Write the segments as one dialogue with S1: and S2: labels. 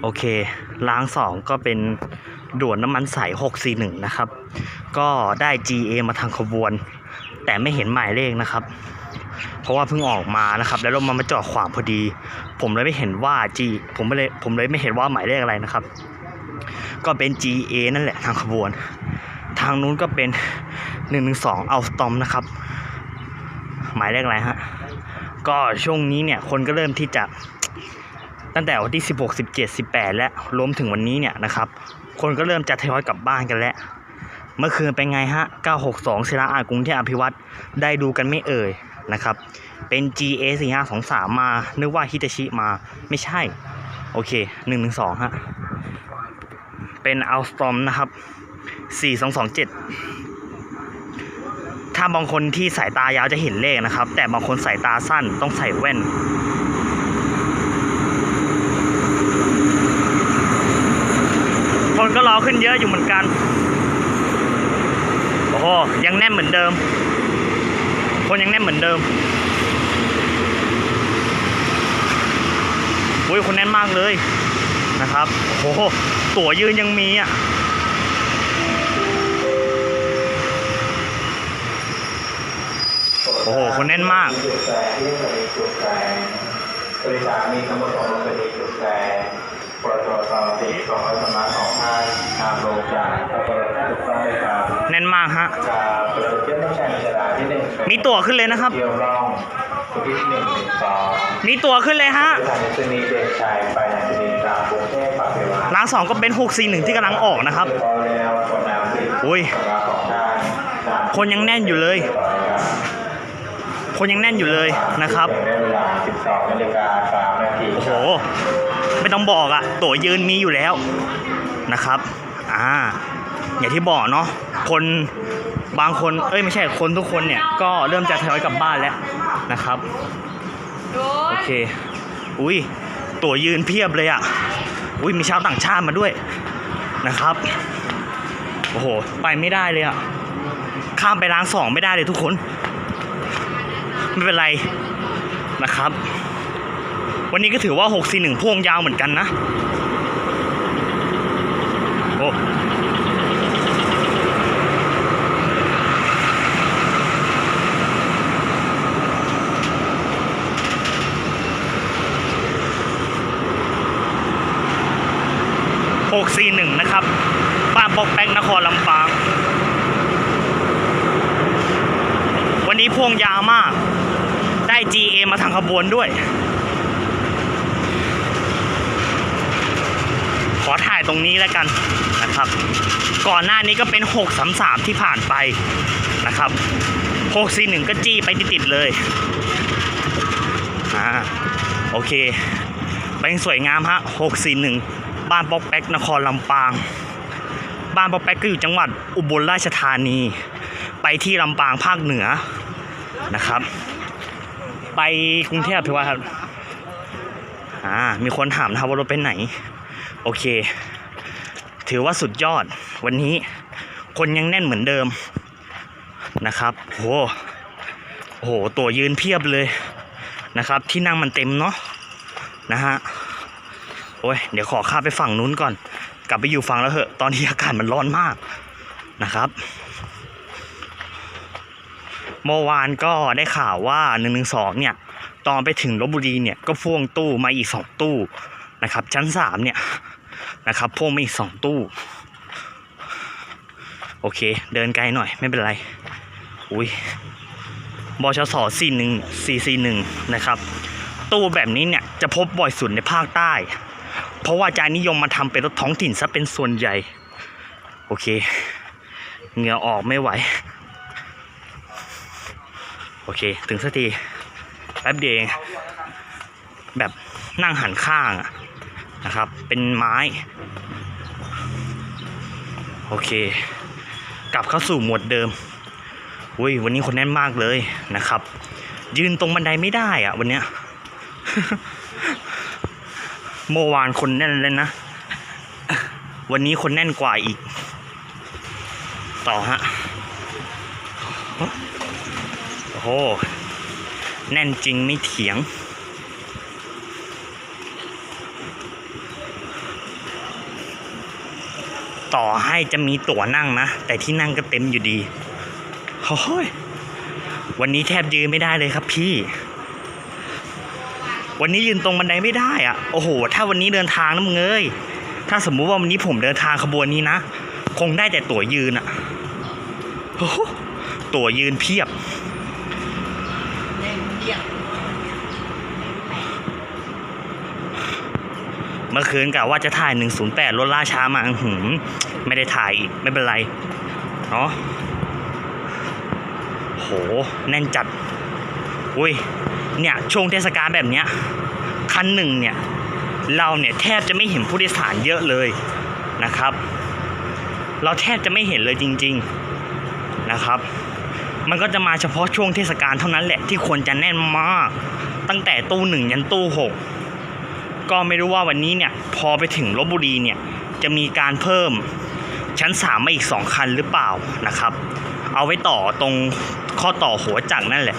S1: โอเคล้างสองก็เป็นด่วนน้ำมันใส 641 นะครับ ก็ได้ GA มาทางขบวน แต่ไม่เห็นหมายเลขนะครับ เพราะว่าเพิ่งออกมานะครับ แล้วรถมันมาจอดขวางพอดี ผมเลยไม่เห็นว่า G ผมไม่เลยผมเลยไม่เห็นว่าหมายเลขอะไรนะครับ ก็เป็น GA นั่นแหละทางขบวน ทางนู้นก็เป็น 112เอาสตอมนะครับ หมายเลขอะไรฮะก็ช่วงนี้เนี่ยคนก็เริ่มที่จะ ตั้งแต่วันที่ 16 17 18 และรวมถึงวันนี้เนี่ยนะครับ คนก็เริ่มจะทยอยกลับบ้านกันแล้วเมื่อคืนเป็นไงฮะ 962ศิลาอากรุงเทพอภิวัตรได้ดูกันไม่เอ่ยนะครับ เป็น GA 4523มา นึกว่าฮิตาชิมา ไม่ใช่ โอเค 112 ฮะ เป็นอัลสตอมนะครับ 4227 ถ้าบางคนที่สายตายาวจะเห็นเลขนะครับ แต่บางคนสายตาสั้นต้องใส่แว่น คน ก็รอขึ้นเยอะอยู่เหมือนกัน โอ้โหยังแน่นเหมือนเดิม คนยังแน่นเหมือนเดิมอุ้ยคนแน่นมากเลยนะครับโอ้โหตั๋วยืนยังมีอะโอ้โห คนแน่นมาก
S2: จุดแสงที่สถานีจุดแสงบริษัทมีทั้งหมดสองสถานีจุดแสงปตทติดของสมาร์ทของท่า
S1: แน่นมากฮะ
S2: จากประตูเจ้าชายชลาที่หนึ่ง
S1: มีตั๋วขึ้นเลยนะครับ
S2: เที่ยวร่องตัวที่หนึ่งหนึ่งสอง
S1: มีตั๋วขึ้นเลยฮะ
S2: สถานีชนีเด่นชัยไปยังชนีตามกรุงเทพปากเวลา
S1: ร้านสองก็เป็น641ที่กำลังออกนะครับ
S2: เรียบร้อยแล้วคนนำสิ
S1: อุ้ย
S2: สำหรับของท่านตาม
S1: คนยังแน่นอยู่เลย
S2: เรียบร้อยครับ
S1: คนยังแน่นอยู่เลยนะครับ
S2: ได้เวลา12นาฬิกา3นาที
S1: โอ้โห ไม่ต้องบอกอะตั๋วยืนมีอยู่แล้วนะครับ อ่า อย่างที่บอกเนาะคนบางคนเอ้ยไม่ใช่คนทุกคนเนี่ยก็เริ่มจะทยอยกลับบ้านแล้วนะครับโอเคอุ้ยตั๋วยืนเพียบเลยอะอุ้ยมีชาวต่างชาติมาด้วยนะครับโอ้โหไปไม่ได้เลยอะข้ามไปร้านสองไม่ได้เลยทุกคน ไม่เป็นไรนะครับ วันนี้ก็ถือว่า6 4 1พ่วงยาวเหมือนกันนะโอ้ หกสี่หนึ่งนะครับ บ้านปอกแป๊กนครลำปาง วันนี้พ่วงยาวมาก ได้ GA มาทางขบวนด้วย ขอถ่ายตรงนี้แล้วกันนะครับ ก่อนหน้านี้ก็เป็น 633 ที่ผ่านไปนะครับ 641 ก็จี้ไปติดๆเลยอ่าโอเค เป็นสวยงามฮะ 641 บ้านปอกแป๊กนครลำปาง บ้านปอกแป๊กก็อยู่จังหวัดอุบลราชธานี ไปที่ลำปางภาคเหนือนะครับ ไปกรุงเทพถือว่าครับอ่ามีคนถามนะครับว่ารถไปไหน โอเค ถือว่าสุดยอดวันนี้คนยังแน่นเหมือนเดิมนะครับโหโห ตัวยืนเพียบเลยนะครับ ที่นั่งมันเต็มเนาะนะฮะ อ้ยเดี๋ยวขอข้าไปฝั่งนู้นก่อน กลับไปอยู่ฝั่งแล้วเหอะ ตอนนี้อากาศมันร้อนมากนะครับ เมื่อวานก็ได้ข่าวว่า1นึเนี่ย ตอนไปถึงลบบุรีเนี่ยก็พ่วงตู้มาอีกสองตู้นะครับ ชั้นสามเนี่ยนะครับพ่วงมาอีกสองตู้ โอเค เดินไกลหน่อยไม่เป็นไร อุ้ยบชสสี่หนึ่งสี่สี่หนึ่งนะครับ ตู้แบบนี้เนี่ย จะพบบ่อยสุดในภาคใต้ เพราะว่าจะนิยมมาทำเป็นรถท้องถิ่นซะเป็นส่วนใหญ่ โอเคเหงื่อออกไม่ไหว โอเค ถึงสักทีแป๊บเดียวเองแบบนั่งหันข้างนะครับ เป็นไม้ โอเค กลับเข้าสู่หมวดเดิมอุ้ยวันนี้คนแน่นมากเลยนะครับ ยืนตรงบันไดไม่ได้อะวันเนี้ย เมื่อวานคนแน่นเลยนะ วันนี้คนแน่นกว่าอีก ต่อฮะ โอ้โห แน่นจริงไม่เถียง ต่อให้จะมีตั๋วนั่งนะ แต่ที่นั่งก็เต็มอยู่ดีโอ้ยวันนี้แทบยืนไม่ได้เลยครับพี่ วันนี้ยืนตรงบันไดไม่ได้อะโอ้โห ถ้าวันนี้เดินทางนะมึงเอ้ย ถ้าสมมุติว่าวันนี้ผมเดินทางขบวนนี้นะ คงได้แต่ตั๋วยืนอะโอ้โหตั๋วยืนเพียบ เมื่อคืนกะว่าจะถ่าย 108รถล่าช้ามาหืมไม่ได้ถ่ายอีก ไม่เป็นไร เนาะโห แน่นจัด อุ้ย เนี่ยช่วงเทศกาลแบบเนี้ยคันหนึ่งเนี่ยเราเนี่ยแทบจะไม่เห็นผู้โดยสารเยอะเลยนะครับ เราแทบจะไม่เห็นเลยจริง ๆนะครับ มันก็จะมาเฉพาะช่วงเทศกาลเท่านั้นแหละที่ควรจะแน่นมาก ตั้งแต่ตู้หนึ่งยันตู้หกก็ไม่รู้ว่าวันนี้เนี่ยพอไปถึงลบบุรีเนี่ยจะมีการเพิ่มชั้นสามมาอีกสองคันหรือเปล่านะครับ เอาไว้ต่อตรงข้อต่อหัวจักรนั่นแหละ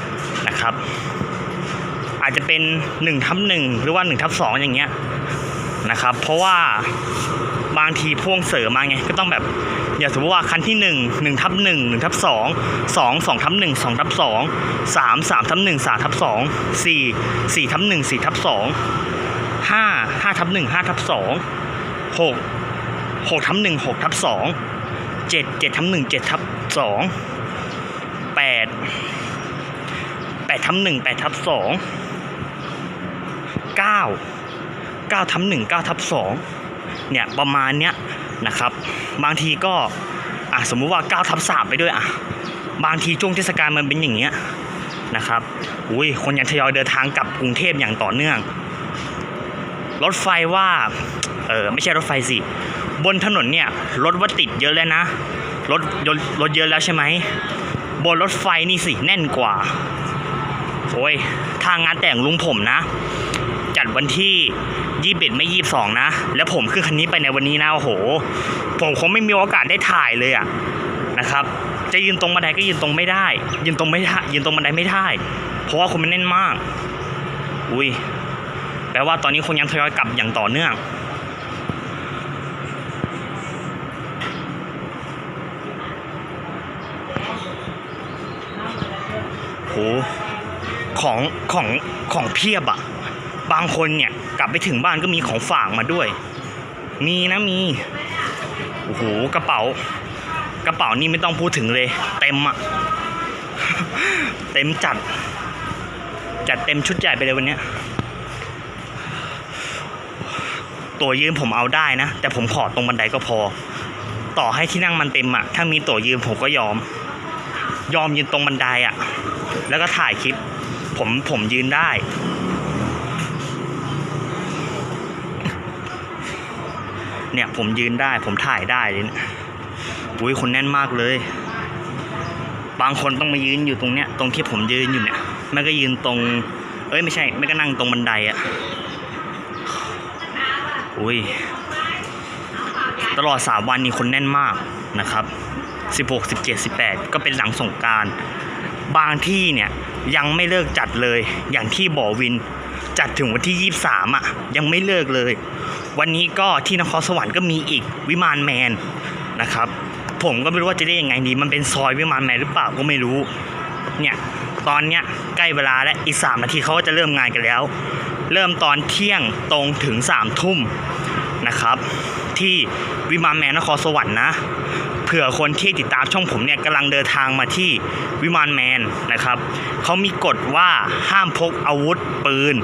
S1: อาจจะเป็น1ทับหนึ่งหรือว่า1ทับสองอย่างเงี้ยนะครับ เพราะว่าบางทีพ่วงเสริมมาไงก็ต้องแบบอย่าสมมติว่าคันที่1 1ทับ1 1ทับ2 2 2ทับ1 2ทับ2 3 3ทับ1 3ทับ2 4 4ทับ1 4ทับ2ห้าห้าทับหนึ่งห้าทับสองหกหกทับหนึ่งหกทับสองเจ็ดเจ็ดทับหนึ่งเจ็ดทับสองแปดแปดทับหนึ่งแปดทับสอง องเก้าเก้าทับหนึ่งเก้าทับสองเนี่ยประมาณเนี้ยนะครับ บางทีก็อะสมมุติว่าเก้าทับสามไปด้วยอะบางทีช่วงเทศกาลมันเป็นอย่างเงี้ยนะครับอุ้ยคนยังทยอยเดินทางกลับกรุงเทพอย่างต่อเนื่อง รถไฟว่าเออไม่ใช่รถไฟสิ บนถนนเนี่ยรถว่าติดเยอะแล้วนะรถรถรถเยอะแล้วใช่ไหมบนรถไฟนี่สิแน่นกว่าโอ้ยทางงานแต่งลุงผมนะ ดวันที่ยี่สิบไม่ยี่สองนะ แล้วผมขึ้นคันนี้ไปในวันนี้นะโอ้โห ผมคงไม่มีโอกาสได้ถ่ายเลยอะนะครับ จะยืนตรงบันไดก็ยืนตรงไม่ได้ ยืนตรงไม่ได้ยืนตรงบันไดไม่ได้ เพราะว่าคนมันแน่นมาก อุ้ยแปลว่าตอนนี้คนยังทยอยกลับอย่างต่อเนื่องโหของของของเพียบอะ บางคนเนี่ยกลับไปถึงบ้านก็มีของฝากมาด้วย มีนะมี โอ้โหกระเป๋า กระเป๋านี่ไม่ต้องพูดถึงเลย เต็มอะเต็มจัด จัดเต็มชุดใหญ่ไปเลยวันเนี้ยตั๋วยืนผมเอาได้นะ แต่ผมขอตรงบันไดก็พอ ต่อให้ที่นั่งมันเต็มอะถ้ามีตั๋วยืนผมก็ยอม ยอมยืนตรงบันไดอะแล้วก็ถ่ายคลิป ผมผมยืนได้ เนี่ยผมยืนได้ ผมถ่ายได้เลยเนี่ยอุ้ยคนแน่นมากเลย บางคนต้องมายืนอยู่ตรงเนี้ย ตรงที่ผมยืนอยู่เนี่ยไม่ก็ยืนตรง เอ้ยไม่ใช่ ไม่ก็นั่งตรงบันไดอะอุ้ยตลอดสามวันนี้คนแน่นมากนะครับ 16 17 18 ก็เป็นหลังสงการบางที่เนี่ยยังไม่เลิกจัดเลย อย่างที่บ่อวินจัดถึงวันที่ 23อะยังไม่เลิกเลย วันนี้ก็ที่นครสวรรค์ก็มีอีกวิมานแมนนะครับ ผมก็ไม่รู้ว่าจะได้ยังไงดีมันเป็นซอยวิมานแมนหรือเปล่าก็ไม่รู้ เนี่ยตอนเนี้ยใกล้เวลาและอีกสามนาทีเขาก็จะเริ่มงานกันแล้ว เริ่มตอนเที่ยงตรงถึงสามทุ่มนะครับ ที่วิมานแมนนครสวรรค์นะเผื่อคนที่ติดตามช่องผมเนี่ยกำลังเดินทางมาที่วิมานแมนนะครับเขามีกฎว่าห้ามพกอาวุธปืน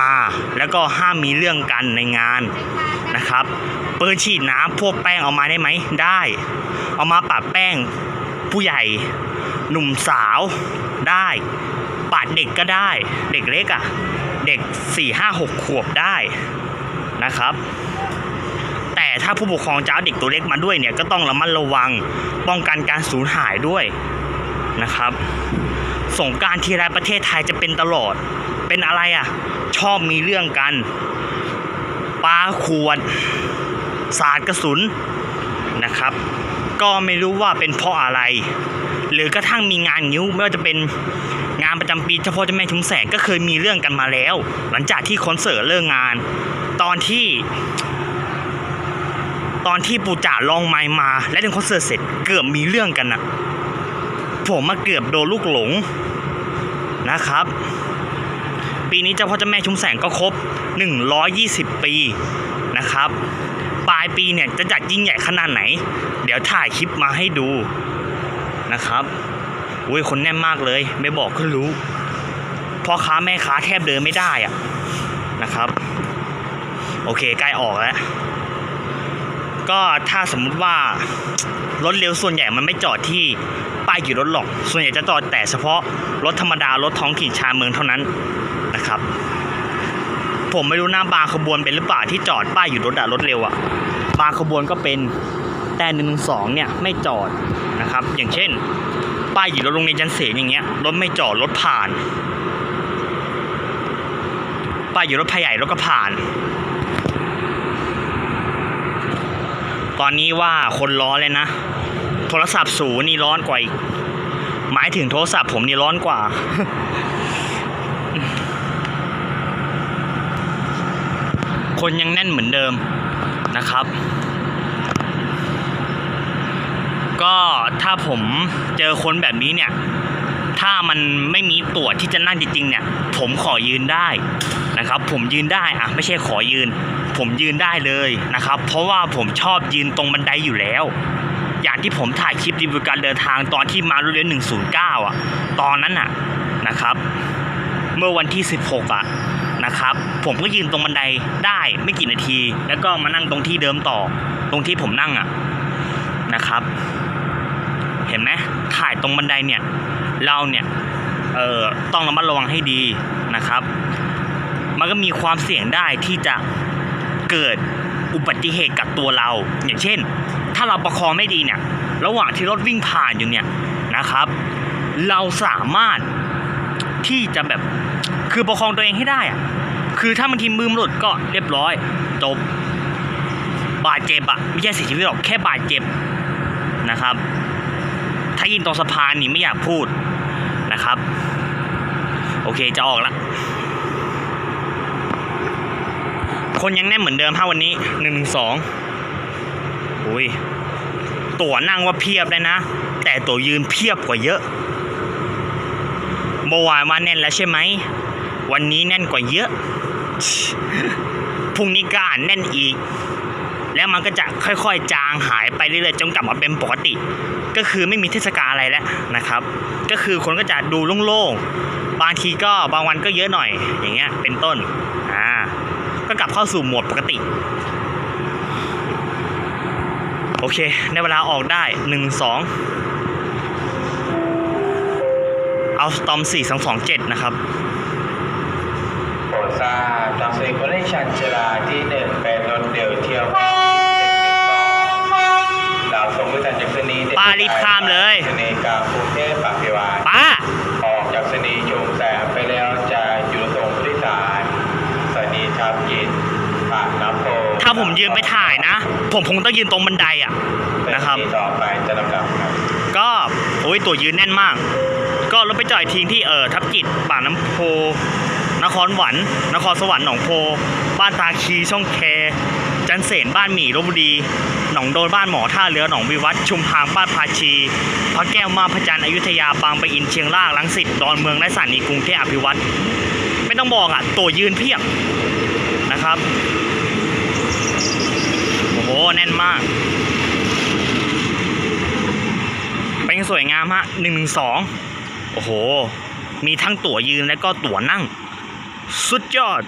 S1: มาแล้วก็ห้ามมีเรื่องกันในงานนะครับปืนฉีดน้ำพวกแป้งเอามาได้ไหมได้ เอามาปาดแป้งผู้ใหญ่หนุ่มสาวได้ปาดเด็กก็ได้ เด็กเล็กอะ่ะ เด็ก4 5 6 ขวบได้นะครับ แต่ถ้าผู้ปกครองจะเอาเด็กตัวเล็กมาด้วยเนี่ยก็ต้องระมัดระวังป้องกันการสูญหายด้วยนะครับ สงการทีไรประเทศไทยจะเป็นตลอดเป็นอะไรอะ ชอบมีเรื่องกันปาขวด สาดกระสุนนะครับ ก็ไม่รู้ว่าเป็นเพราะอะไร หรือกระทั่งมีงานนิ้วไม่ว่าจะเป็นงานประจำปีเฉพาะเจ้าแม่ชุมแสงก็เคยมีเรื่องกันมาแล้ว หลังจากที่คอนเสิร์ตเลิกงาน ตอนที่ ตอนที่ปูจ่าลองไม้มา และเล่นคอนเสิร์ตเสร็จเกือบมีเรื่องกันนะผมมาเกือบโดนลูกหลงนะครับ ปีนี้เจ้าพ่อเจ้าแม่ชุมแสงก็ครบ 120 ปีนะครับ ปลายปีเนี่ยจะจัดยิ่งใหญ่ขนาดไหน เดี๋ยวถ่ายคลิปมาให้ดูนะครับอุ้ยคนแน่นมากเลย ไม่บอกก็รู้พ่อค้าแม่ค้าแทบเดินไม่ได้อะนะครับ โอเคใกล้ออกแล้ว ก็ถ้าสมมุติว่ารถเร็วส่วนใหญ่มันไม่จอดที่ป้ายหยุดรถหรอก ส่วนใหญ่จะจอดแต่เฉพาะรถธรรมดารถท้องถิ่นชาเมืองเท่านั้น นะครับ ผมไม่รู้หน้าบางขบวนเป็นหรือเปล่าที่จอดป้ายหยุดรถอะรถเร็วอะบางขบวนก็เป็นแต่หนึ่งสองเนี่ยไม่จอดนะครับ อย่างเช่น ป้ายหยุดรถโรงเรียนจันเสนอย่างเงี้ยรถไม่จอดรถผ่าน ป้ายหยุดรถพยใหญ่รถก็ผ่าน ตอนนี้ว่าคนร้อนเลยนะ โทรศัพท์สูนี่ร้อนกว่าอีกหมายถึงโทรศัพท์ผมนี่ร้อนกว่า คนยังแน่นเหมือนเดิมนะครับ ก็ถ้าผมเจอคนแบบนี้เนี่ย ถ้ามันไม่มีตั๋วที่จะนั่งจริงๆเนี่ย ผมขอยืนได้นะครับ ผมยืนได้อะไม่ใช่ขอยืน ผมยืนได้เลยนะครับ เพราะว่าผมชอบยืนตรงบันไดอยู่แล้วอย่างที่ผมถ่ายคลิปรีวิวการเดินทางตอนที่มาโรงเรียน109 อะ ตอนนั้นอะนะครับ เมื่อวันที่ 16 อะ นะครับ ผมก็ยืนตรงบันไดได้ไม่กี่นาที แล้วก็มานั่งตรงที่เดิมต่อ ตรงที่ผมนั่งอะนะครับ เห็นไหมถ่ายตรงบันไดเนี่ย เราเนี่ยเอ่อต้องระมัดระวังให้ดีนะครับ มันก็มีความเสี่ยงได้ที่จะเกิดอุบัติเหตุกับตัวเรา อย่างเช่น ถ้าเราประคองไม่ดีเนี่ย ระหว่างที่รถวิ่งผ่านอยู่เนี่ยนะครับ เราสามารถที่จะแบบ คือประคองตัวเองให้ได้อะคือถ้าบางทีมือมันหลุดก็เรียบร้อย จบ บาดเจ็บอะไม่ใช่เสียชีวิตหรอกแค่บาดเจ็บนะครับ ถ้ายินตรงสะพานนี่ไม่อยากพูดนะครับ โอเคจะออกละคนยังแน่นเหมือนเดิมถ้าวันนี้หนึ่งสองอุ้ยตั๋วนั่งว่าเพียบเลยนะ แต่ตั๋วยืนเพียบกว่าเยอะ เมื่อวานมาแน่นแล้วใช่ไหม วันนี้แน่นกว่าเยอะ พรุ่งนี้ก็อ่านแน่นอีก แล้วมันก็จะค่อยๆ จางหายไปเรื่อยๆ จนกลับมาเป็นปกติ ก็คือไม่มีเทศกาลอะไรแล้วนะครับ ก็คือคนก็จะดูโล่งๆ บางทีก็บางวันก็เยอะหน่อย อย่างเงี้ย เป็นต้น อ่า ก็กลับเข้าสู่โหมดปกติโอเค ในเวลาออกได้หนึ่งสอง เอาสตอมสี่สองสองเจ็ดนะครับ
S2: โปรดทราบทางสนิทคนได้ชันชลาที่หนึ่งเป็นรถเดียวเที่ยวหนึ่งหนึ่งสองดาวสมมติจากสนีย์
S1: ป้ารีบข้ามเลย
S2: สนีย์กับกรุงเทพปฏิวัติ
S1: ป้า
S2: ออกจากสนีย์ชุมแสงไปแล้วจะอยู่ส่งผู้โดยสารสนีย์ทับยินปากน้ำโพ
S1: ถ้าผมยืนไปถ่ายนะ ผมคงต้องยืนตรงบันไดอะนะครับ
S2: สนีย์ต่อไปจะลำดับครับ
S1: ก็โอ้ยตัวยืนแน่นมาก ก็รถไปจอดทิ้งที่เออทับจิตป่าน้ำโพ นครหวันนครสวรรค์หนองโพ บ้านตาคีช่องแค จันเสนบ้านหมี่ลบบุรี หนองโดนบ้านหมอท่าเรือหนองวิวัฒน์ชุมพางบ้านพาชี พระแก้วมาพระจันทร์อยุธยาบางปะอินเชียงรากลังสิตดอนเมืองและสถานีกรุงเทพอภิวัตรไม่ต้องบอกอะตัวยืนเพียบนะครับโอ้โหแน่นมากเป็นสวยงามฮะหนึ่งสอง โอ้โห มีทั้งตั๋วยืนและก็ตั๋วนั่ง สุดยอด